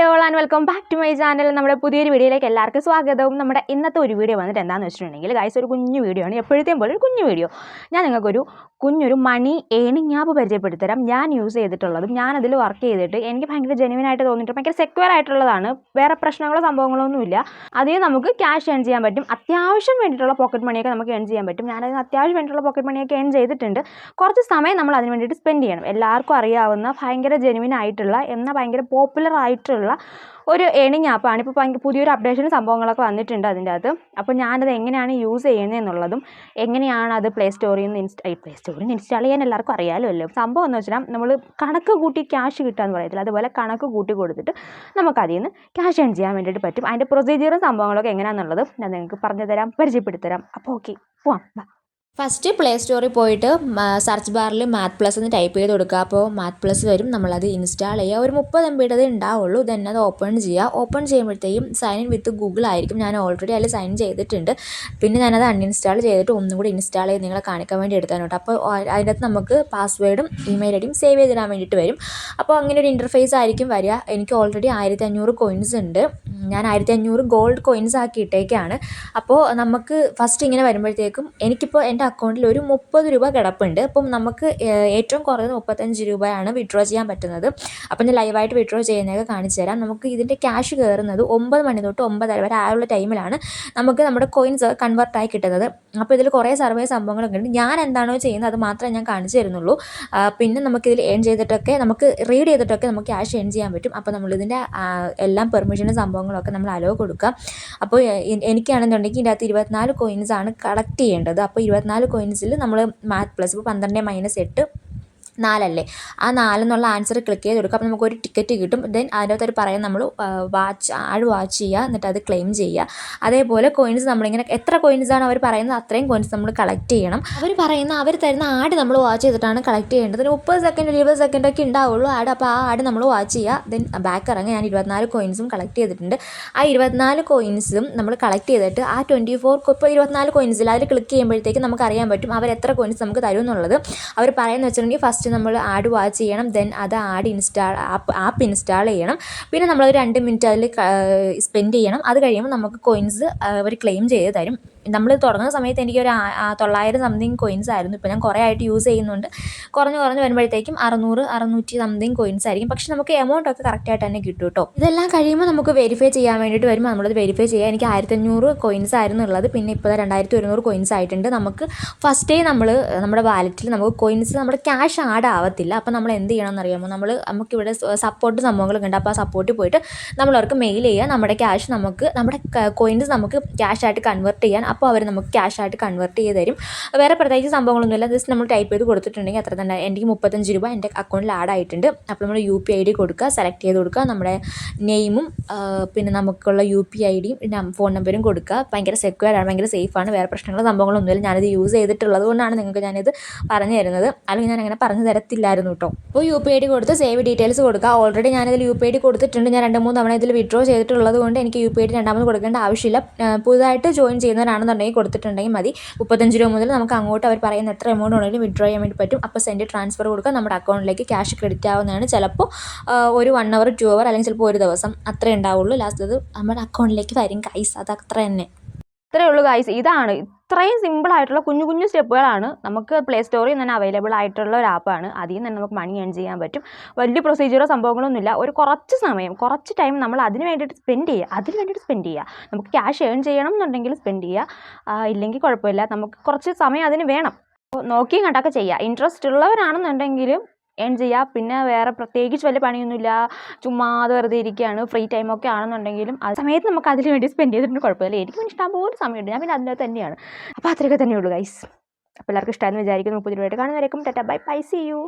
All and welcome back to my channel നമ്മുടെ പുതിയൊരു വീഡിയോയിലേക്ക് എല്ലാവർക്കും സ്വാഗതവും. നമ്മുടെ ഇന്നത്തെ ഒരു വീഡിയോ വന്നിട്ട് എന്താണെന്ന് വെച്ചിട്ടുണ്ടെങ്കിൽ ഗൈസ് ഒരു കുഞ്ഞു വീഡിയോ ആണ്. എപ്പോഴത്തെയും പോലെ ഒരു കുഞ്ഞു വീഡിയോ. ഞാൻ നിങ്ങൾക്കൊരു കുഞ്ഞൊരു മണി ഏണിംഗ് ആപ്പ് പരിചയപ്പെടുത്തരാം ഞാൻ യൂസ് ചെയ്തിട്ടുള്ളതും ഞാൻ അതിൽ വർക്ക് ചെയ്തിട്ട് എനിക്ക് ഭയങ്കര ജെനുവിൻ ആയിട്ട് തോന്നിയിട്ട് ഭയങ്കര സെക്യൂർ ആയിട്ടുള്ളതാണ്. വേറെ പ്രശ്നങ്ങളോ സംഭവങ്ങളോ ഒന്നുമില്ല അതിൽ നമുക്ക് ക്യാഷ് ഏൺ ചെയ്യാൻ പറ്റും. അത്യാവശ്യം വേണ്ടിയിട്ടുള്ള പോക്കറ്റ് മണിയൊക്കെ നമുക്ക് ഏൺ ചെയ്യാൻ പറ്റും. ഞാനതിന് അത്യാവശ്യം വേണ്ടിയിട്ടുള്ള പോക്കറ്റ് മണിയൊക്കെ ഏൺ ചെയ്തിട്ടുണ്ട്. കുറച്ച് സമയം നമ്മൾ അതിന് വേണ്ടിയിട്ട് സ്പെൻഡ് ചെയ്യണം. എല്ലാവർക്കും അറിയാവുന്ന ഭയങ്കര ജെനുവിൻ ആയിട്ടുള്ള എന്നാൽ ഭയങ്കര പോപ്പുലർ ആയിട്ടുള്ള ഒരു ഏണിംഗ് ആപ്പാണ് ഇപ്പോൾ പുതിയൊരു അപ്ഡേഷൻ സംഭവങ്ങളൊക്കെ വന്നിട്ടുണ്ട് അതിന്റെ അകത്ത്. അപ്പോൾ ഞാനത് എങ്ങനെയാണ് യൂസ് ചെയ്യുന്നത് എന്നുള്ളതും എങ്ങനെയാണ് അത് പ്ലേ സ്റ്റോറിൽ നിന്ന് ഇൻസ്റ്റാ പ്ലേ സ്റ്റോറിൽ നിന്ന് ഇൻസ്റ്റാൾ ചെയ്യാൻ എല്ലാവർക്കും അറിയാമല്ലോ സംഭവം എന്ന് വെച്ചാൽ നമ്മൾ കണക്ക് കൂട്ടി ക്യാഷ് കിട്ടുകയെന്ന് പറയത്തില്ല. അതുപോലെ കണക്ക് കൂട്ടി കൊടുത്തിട്ട് നമുക്ക് അതിൽ നിന്ന് ക്യാഷ് ഏൺ ചെയ്യാൻ വേണ്ടിയിട്ട് പറ്റും. അതിന്റെ പ്രൊസീജിയറും സംഭവങ്ങളൊക്കെ എങ്ങനെയാണെന്നുള്ളത് ഞാൻ നിങ്ങൾക്ക് പറഞ്ഞു തരാം പരിചയപ്പെടുത്തരാം അപ്പോൾ ഓക്കെ പോവാം ഫസ്റ്റ് പ്ലേ സ്റ്റോറിൽ പോയിട്ട് സെർച്ച് ബാറിൽ മാത് പ്ലസ് എന്ന് ടൈപ്പ് ചെയ്ത് കൊടുക്കുക. അപ്പോൾ മാത് പ്ലസ് വരും. നമ്മളത് ഇൻസ്റ്റാൾ ചെയ്യുക. ഒരു മുപ്പത് എം ബിയുടെ ഉണ്ടാവുള്ളൂ ദെൻ അത് ഓപ്പൺ ചെയ്യുക. ഓപ്പൺ ചെയ്യുമ്പോഴത്തേക്കും സൈൻ ഇൻ വിത്ത് ഗൂഗിൾ ആയിരിക്കും. ഞാൻ ഓൾറെഡി അതിൽ സൈൻ ചെയ്തിട്ടുണ്ട്. പിന്നെ ഞാനത് അൺഇൻസ്റ്റാൾ ചെയ്തിട്ട് ഒന്നും കൂടി ഇൻസ്റ്റാൾ ചെയ്ത് നിങ്ങളെ കാണിക്കാൻ വേണ്ടി എടുത്താണ് കേട്ടോ. അപ്പോൾ അതിനകത്ത് നമുക്ക് പാസ്വേഡും ഇമെയിൽ ഐഡിയും ഡിയും സേവ് ചെയ്തിടാൻ വേണ്ടിയിട്ട് വരും. അപ്പോൾ അങ്ങനെ ഒരു ഇന്റർഫേസ് ആയിരിക്കും വരിക. എനിക്ക് ഓൾറെഡി ആയിരത്തി അഞ്ഞൂറ് കോയിൻസ് ഉണ്ട്. ഞാൻ ആയിരത്തി അഞ്ഞൂറ് ഗോൾഡ് കോയിൻസ് ആക്കി ഇട്ടേക്കാണ്. അപ്പോൾ നമുക്ക് ഫസ്റ്റ് ഇങ്ങനെ വരുമ്പോഴത്തേക്കും എനിക്കിപ്പോൾ എന്റെ അക്കൗണ്ടിൽ ഒരു മുപ്പത് രൂപ കിടപ്പുണ്ട്. അപ്പം നമുക്ക് ഏറ്റവും കുറഞ്ഞത് മുപ്പത്തഞ്ച് രൂപയാണ് വിഡ്രോ ചെയ്യാൻ പറ്റുന്നത്. അപ്പം ഞാൻ ലൈവായിട്ട് വിഡ്രോ ചെയ്യുന്നതൊക്കെ കാണിച്ചു തരാം. നമുക്ക് ഇതിന്റെ ക്യാഷ് കയറുന്നത് ഒമ്പത് മണി തൊട്ട് ഒമ്പതര വരെ ആ ഉള്ള ടൈമിലാണ് നമുക്ക് നമ്മുടെ കോയിൻസ് കൺവേർട്ടായി കിട്ടുന്നത്. അപ്പോൾ ഇതിൽ കുറേ സർവേ സംഭവങ്ങളൊക്കെ ഉണ്ട്. ഞാൻ എന്താണോ ചെയ്യുന്നത് അത് മാത്രമേ ഞാൻ കാണിച്ചു തരുന്നുള്ളൂ. പിന്നെ നമുക്കിതിൽ ഏൺ ചെയ്തിട്ടൊക്കെ നമുക്ക് റീഡ് ചെയ്തിട്ടൊക്കെ നമുക്ക് ക്യാഷ് ഏൺ ചെയ്യാൻ പറ്റും. അപ്പോൾ നമ്മളിതിന്റെ എല്ലാം പെർമിഷനും സംഭവങ്ങളൊക്കെ നമ്മൾ അലോ കൊടുക്കുക അപ്പോൾ എനിക്കാണെന്നുണ്ടെങ്കിൽ ഇതിന്റെ അകത്ത് ഇരുപത്തിനാല് കോയിൻസാണ് കളക്ട് ചെയ്യേണ്ടത്. അപ്പോൾ ഇരുപത്തിനാല് കോയിൻസിൽ നമ്മൾ മാത് പ്ലസ് ഇപ്പോൾ പന്ത്രണ്ട് മൈനസ് എട്ട് നാലല്ലേ? ആ നാലെന്നുള്ള ആൻസർ ക്ലിക്ക് ചെയ്ത് കൊടുക്കുക അപ്പോൾ നമുക്കൊരു ടിക്കറ്റ് കിട്ടും. ദെൻ അതിനകത്ത് ഒരു പറയാം നമ്മൾ വാച്ച് ആഡ് വാച്ച് ചെയ്യുക. എന്നിട്ട് അത് ക്ലെയിം ചെയ്യുക. അതേപോലെ കോയിൻസ് നമ്മളിങ്ങനെ എത്ര കോയിൻസ് ആണ് അവർ പറയുന്നത് അത്രയും കോയിൻസ് നമ്മൾ കളക്ട് ചെയ്യണം. അവർ പറയുന്ന അവർ തരുന്ന ആഡ് നമ്മൾ വാച്ച് ചെയ്തിട്ടാണ് കളക്ട് ചെയ്യേണ്ടത്. മുപ്പത് സെക്കൻഡ് ഇരുപത് സെക്കൻഡ് ഒക്കെ ഉണ്ടാവുള്ളൂ ആഡ്. അപ്പോൾ ആ ആഡ് നമ്മൾ വാച്ച് ചെയ്യുക. ദെൻ ബാക്ക് ഇറങ്ങി ഞാൻ ഇരുപത്തിനാല് കോയിൻസും കളക്ട് ചെയ്തിട്ടുണ്ട്. ആ ഇരുപത്തിനാല് കോയിൻസും നമ്മൾ കളക്ട് ചെയ്തിട്ട് ആ ട്വന്റി ഫോർ ഇപ്പോൾ ഇരുപത്തിനാല് കോയിൻസിൽ അതിൽ ക്ലിക്ക് ചെയ്യുമ്പോഴത്തേക്ക് നമുക്ക് അറിയാൻ പറ്റും അവർ എത്ര കോയിൻസ് നമുക്ക് തരും എന്നുള്ളത് അവർ പറയുന്നത് വെച്ചിട്ടുണ്ടെങ്കിൽ ഫസ്റ്റ് നമ്മൾ ആഡ് വാച്ച് ചെയ്യണം ദെൻ അത് ad install app app install ചെയ്യണം. പിന്നെ നമ്മൾ രണ്ട് മിനിറ്റ് അതിൽ സ്പെൻഡ് ചെയ്യണം. അത് കഴിയുമ്പോൾ നമുക്ക് കോയിൻസ് അവർ ക്ലെയിം ചെയ്ത് തരും. നമ്മൾ തുടങ്ങുന്ന സമയത്ത് എനിക്ക് ഒരു തൊള്ളായിരം സംതിങ് കോയിൻസ് ആയിരുന്നു. ഇപ്പോൾ ഞാൻ കുറേ ആയിട്ട് യൂസ് ചെയ്യുന്നുണ്ട്. കുറഞ്ഞ് കുറഞ്ഞ് വരുമ്പോഴത്തേക്കും അറുന്നൂറ് അറുന്നൂറ്റി സംതിങ് കോയിൻസ് ആയിരിക്കും. പക്ഷെ നമുക്ക് എമൗണ്ട് ഒക്കെ കറക്റ്റായിട്ട് തന്നെ കിട്ടും കേട്ടോ ഇതെല്ലാം കഴിയുമ്പോൾ നമുക്ക് വെരിഫൈ ചെയ്യാൻ വേണ്ടിയിട്ട് വരുമ്പോൾ നമ്മളത് വെരിഫൈ ചെയ്യാം. എനിക്ക് ആയിരത്തഞ്ഞൂറ് കോയിൻസ് ആയിരുന്നു ഉള്ളത്. പിന്നെ ഇപ്പോൾ രണ്ടായിരത്തി ഒരുന്നൂറ് കോയിൻസ് ആയിട്ടുണ്ട്. നമുക്ക് ഫസ്റ്റ് ഡേ നമ്മൾ നമ്മുടെ വാലറ്റിൽ നമുക്ക് കോയിൻസ് നമ്മുടെ ക്യാഷ് ആഡ് ആവത്തില്ല. അപ്പോൾ നമ്മൾ എന്ത് ചെയ്യണം എന്നറിയാമോ? നമ്മൾ നമുക്കിവിടെ സപ്പോർട്ട് സംഭവങ്ങളൊക്കെ ഉണ്ട്. അപ്പോൾ ആ സപ്പോർട്ടിൽ പോയിട്ട് നമ്മളവർക്ക് മെയിൽ ചെയ്യുക നമ്മുടെ ക്യാഷ് നമുക്ക് നമ്മുടെ കോയിൻസ് നമുക്ക് ക്യാഷ് ആയിട്ട് കൺവേർട്ട് ചെയ്യാൻ. അപ്പോൾ അവർ നമുക്ക് ക്യാഷ് ആയിട്ട് കൺവേർട്ട് ചെയ്ത് തരും. വേറെ പ്രത്യേകിച്ച് സംഭവങ്ങളൊന്നുമില്ല. ജസ്റ്റ് നമ്മൾ ടൈപ്പ് ചെയ്ത് കൊടുത്തിട്ടുണ്ടെങ്കിൽ അത്ര തന്നെ എനിക്ക് മുപ്പത്തഞ്ച് രൂപ എന്റെ അക്കൗണ്ടിൽ ആഡ് ആയിട്ടുണ്ട്. അപ്പോൾ നമ്മൾ യു പി ഐ ഡി കൊടുക്കുക സെലക്ട് ചെയ്ത് കൊടുക്കുക നമ്മുടെ നെയിമും പിന്നെ നമുക്കുള്ള യു പി ഐ ഡിയും ഫോൺ നമ്പറും കൊടുക്കുക. ഭയങ്കര സെക്യൂർ ആണ് ഭയങ്കര സേഫാണ് വേറെ പ്രശ്നങ്ങളോ സംഭവങ്ങളൊന്നുമില്ല. ഞാനിത് യൂസ് ചെയ്തിട്ടുള്ളത് കൊണ്ടാണ് നിങ്ങൾക്ക് ഞാനിത് പറഞ്ഞു തരുന്നത്. അല്ലെങ്കിൽ ഞാൻ അങ്ങനെ പറഞ്ഞു തരത്തില്ലായിരുന്നു കേട്ടോ അപ്പോൾ യു പി ഐ ഡി കൊടുത്ത് സേവ് ഡീറ്റെയിൽസ് കൊടുക്കുക. ഓൾറെഡി ഞാനിതിൽ യു പി ഐ ഡി കൊടുത്തിട്ടുണ്ട്. ഞാൻ രണ്ട് മൂന്ന് തവണ ഇതിൽ വിഡ്രോ ചെയ്തിട്ടുള്ളത് കൊണ്ട് എനിക്ക് യു പി ഐ ഡി രണ്ടാമത് കൊടുക്കേണ്ട ആവശ്യമില്ല. പുതുതായിട്ട് ജോയിൻ ചെയ്യുന്നവരാണെന്നുണ്ടെങ്കിൽ കൊടുത്തിട്ടുണ്ടെങ്കിൽ മതി. മുപ്പത്തഞ്ച് രൂപ മുതൽ നമുക്ക് അങ്ങോട്ട് അവർ പറയുന്ന എത്ര എമൗണ്ട് ഉണ്ടെങ്കിലും വിഡ്രോ ചെയ്യാൻ വേണ്ടി പറ്റും. അപ്പോൾ സെൻഡ് ട്രാൻസ്ഫർ കൊടുക്കുക. നമ്മുടെ അക്കൗണ്ടിലേക്ക് ക്യാഷ് ക്രെഡിറ്റ് ആവുന്നതാണ്. ചിലപ്പോൾ ഒരു വൺ അവർ ടു അവർ അല്ലെങ്കിൽ ചിലപ്പോൾ ഒരു ദിവസം അത്രേ ഉണ്ടാവുള്ളൂ. ലാസ്റ്റ് അത് നമ്മുടെ അക്കൗണ്ടിലേക്ക് വരും കൈസ് അത് അത്ര തന്നെ. ഇത്രയേ ഉള്ളൂ ഗൈസ് ഇതാണ് ഇത്രയും സിമ്പിൾ ആയിട്ടുള്ള കുഞ്ഞു കുഞ്ഞു സ്റ്റെപ്പുകളാണ് നമുക്ക് പ്ലേ സ്റ്റോറിൽ നിന്ന് തന്നെ അവൈലബിൾ ആയിട്ടുള്ള ഒരു ആപ്പാണ് അതിൽ നിന്ന് തന്നെ നമുക്ക് മണി ഏൺ ചെയ്യാൻ പറ്റും. വലിയ പ്രൊസീജിയറോ സംഭവങ്ങളൊന്നുമില്ല ഒരു കുറച്ച് സമയം കുറച്ച് ടൈം നമ്മൾ അതിന് വേണ്ടിയിട്ട് സ്പെൻഡ് ചെയ്യുക. അതിന് വേണ്ടിയിട്ട് സ്പെൻഡ് ചെയ്യുക. നമുക്ക് ക്യാഷ് ഏൺ ചെയ്യണം എന്നുണ്ടെങ്കിൽ സ്പെൻഡ് ചെയ്യുക. ഇല്ലെങ്കിൽ കുഴപ്പമില്ല. നമുക്ക് കുറച്ച് സമയം അതിന് വേണം. നോക്കിയും കണ്ടൊക്കെ ചെയ്യുക. ഇൻട്രസ്റ്റ് ഉള്ളവരാണെന്നുണ്ടെങ്കിലും ഏൺ ചെയ്യുക പിന്നെ വേറെ പ്രത്യേകിച്ച് വലിയ പണിയൊന്നുമില്ല. ചുമ്മാതെ വെറുതെ ഇരിക്കുകയാണ് ഫ്രീ ടൈമൊക്കെ ആണെന്നുണ്ടെങ്കിലും ആ സമയത്ത് നമുക്ക് അതിന് വേണ്ടി സ്പെൻഡ് ചെയ്തിട്ടുണ്ട്. കുഴപ്പമില്ല. എനിക്ക് ഇഷ്ടംപോലെ ഇഷ്ടം പോലെ സമയമുണ്ട്. ഞാൻ പിന്നെ അതിന്റെ തന്നെയാണ്. അപ്പോൾ അത്രയൊക്കെ തന്നെയുള്ളൂ ഗൈസ് അപ്പോൾ എല്ലാവർക്കും ഇഷ്ടമായെന്ന് വിചാരിക്കുന്നു. പുതിയ video കാണുന്നവരേക്കും. Tata. Bye bye. See you